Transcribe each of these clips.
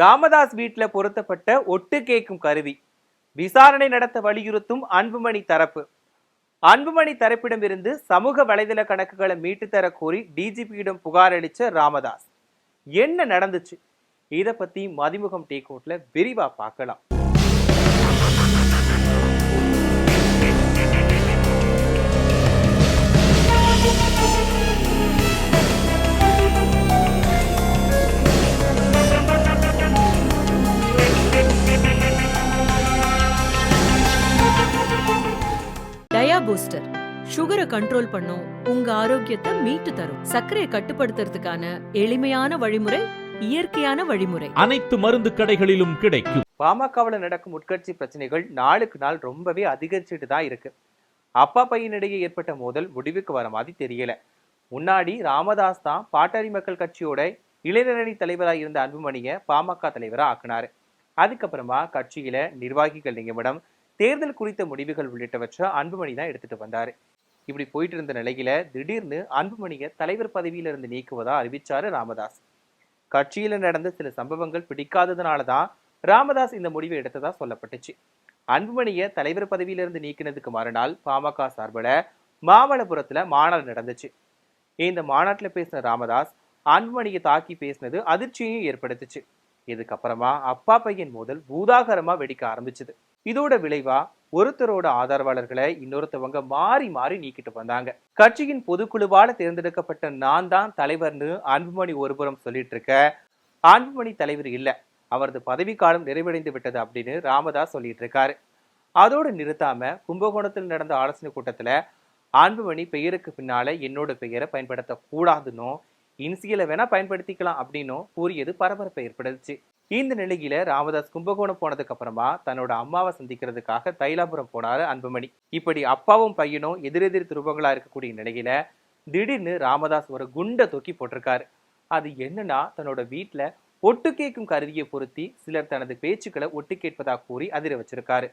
ராமதாஸ் வீட்டில் பொருத்தப்பட்ட ஒட்டு கேட்கும் கருவி. விசாரணை நடத்த வலியுறுத்தும் அன்புமணி தரப்பு. அன்புமணி தரப்பிடமிருந்து சமூக வலைதள கணக்குகளை மீட்டு தர கோரி டிஜிபியிடம் புகார் அளிச்ச ராமதாஸ். என்ன நடந்துச்சு? இத பத்தி மதிமுகம் டீ கோட்ல விரிவா பார்க்கலாம் பூஸ்டர் சுகரை கண்ட்ரோல் பண்ணும் உங்க ஆரோக்கியத்தை மீட்டு தரும். சர்க்கரையை கட்டுப்படுத்துறதுக்கான எளிமையான வழிமுறை இயற்கையான வழிமுறை. அனைத்து மருந்து கடைகளிலும் கிடைக்கும். பாமகவில் நடக்கும் உட்கட்சி பிரச்சனைகள் நாளுக்கு நாள் ரொம்பவே அதிகரிச்சுட்டு தான் இருக்கு. அப்பா பையனிடையே ஏற்பட்ட மோதல் முடிவுக்கு வர மாதிரி தெரியல. முன்னாடி ராமதாஸ் தான் பாட்டாளி மக்கள் கட்சியோட இளைஞரணி தலைவராக இருந்த அன்புமணியை பாமக தலைவரா ஆக்குனாரு. அதுக்கப்புறமா கட்சியில நிர்வாகிகள் நியமனம் தேர்தல் குறித்த முடிவுகள் உள்ளிட்டவற்றை அன்புமணி தான் எடுத்துட்டு வந்தாரு. இப்படி போயிட்டு இருந்த நிலையில திடீர்னு அன்புமணியை தலைவர் பதவியில இருந்து நீக்குவதா அறிவிச்சாரு ராமதாஸ். கட்சியில நடந்த சில சம்பவங்கள் பிடிக்காததுனால தான் ராமதாஸ் இந்த முடிவை எடுத்ததா சொல்லப்பட்டுச்சு. அன்புமணியை தலைவர் பதவியிலிருந்து நீக்கினதுக்கு மறுநாள் பாமக சார்பில் மாமல்லபுரத்துல மாநாடு நடந்துச்சு. இந்த மாநாட்டுல பேசின ராமதாஸ் அன்புமணியை தாக்கி பேசினது அதிர்ச்சியையும் ஏற்படுத்துச்சு. இதுக்கப்புறமா அப்பா பையன் மோதல் பூதாகரமா வெடிக்க ஆரம்பிச்சது. இதோட விளைவா ஒருத்தரோட ஆதரவாளர்களை இன்னொருத்தவங்க மாறி மாறி நீக்கிட்டு வந்தாங்க. கட்சியின் பொதுக்குழுவால தேர்ந்தெடுக்கப்பட்ட நான் தான் தலைவர்னு அன்புமணி ஒருபுறம் சொல்லிட்டு இருக்க அன்புமணி தலைவர் இல்ல. அவரது பதவிக்காலம் நிறைவடைந்து விட்டது அப்படின்னு ராமதாஸ் சொல்லிட்டு இருக்காரு அதோடு நிறுத்தாம கும்பகோணத்தில் நடந்த ஆலோசனை கூட்டத்துல அன்புமணி பெயருக்கு பின்னால என்னோட பெயரை பயன்படுத்த கூடாதுன்னும் இன்சியலை வேணா பயன்படுத்திக்கலாம் அப்படின்னும் கூறியது பரபரப்பை ஏற்படுத்துச்சு. இந்த நிலையில ராமதாஸ் கும்பகோணம் போனதுக்கு அப்புறமா தன்னோட அம்மாவை சந்திக்கிறதுக்காக தைலாபுரம் போனாரு அன்புமணி. இப்படி அப்பாவும் பையனும் எதிரெதிர் துருவங்களா இருக்கக்கூடிய நிலையில திடீர்னு ராமதாஸ் ஒரு குண்டை தூக்கி போட்டிருக்காரு. அது என்னன்னா தன்னோட வீட்டுல ஒட்டு கேட்கும் கருவியை பொருத்தி சிலர் தனது பேச்சுக்களை ஒட்டு கேட்பதாக கூறி அதிர வச்சிருக்காரு.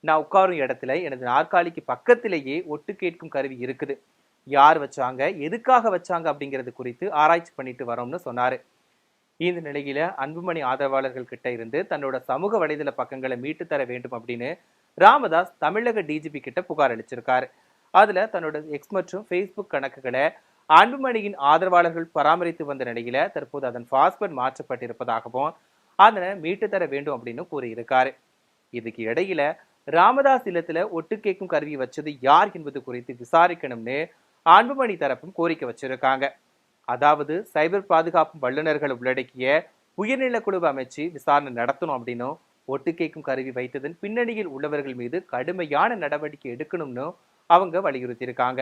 நான் உட்காரும் இடத்துல எனது நாற்காலிக்கு பக்கத்திலேயே ஒட்டு கேட்கும் கருவி இருக்குது. யார் வச்சாங்க? எதுக்காக வச்சாங்க? அப்படிங்கிறது குறித்து ஆராய்ச்சி பண்ணிட்டு வரோம்னு சொன்னாரு. இந்த நிலையில அன்புமணி ஆதரவாளர்கள் கிட்ட இருந்து தன்னோட சமூக வலைதள பக்கங்களை மீட்டு தர வேண்டும் அப்படின்னு ராமதாஸ் தமிழக டிஜிபி கிட்ட புகார் அளிச்சிருக்காரு. அதுல தன்னோட எக்ஸ் மற்றும் ஃபேஸ்புக் கணக்குகளை அன்புமணியின் ஆதரவாளர்கள் பராமரித்து வந்த நிலையில தற்போது அதன் பாஸ்வேர்ட் மாற்றப்பட்டிருப்பதாகவும் அதனை மீட்டு தர வேண்டும் அப்படின்னு கூறியிருக்காரு. இதுக்கு இடையில ராமதாஸ் இல்லத்துல ஒட்டு கேட்கும் கருவி வச்சது யார் என்பது குறித்து விசாரிக்கணும்னு அன்புமணி தரப்பும் கோரிக்கை வச்சிருக்காங்க. அதாவது சைபர் பாதுகாப்பு வல்லுநர்களை உள்ளடக்கிய உயர்நிலை குழுவை அமைச்சு விசாரணை நடத்தணும் அப்படின்னும் ஒட்டு கேட்கும் கருவி வைத்ததன் பின்னணியில் உள்ளவர்கள் மீது கடுமையான நடவடிக்கை எடுக்கணும்னு அவங்க வலியுறுத்தியிருக்காங்க.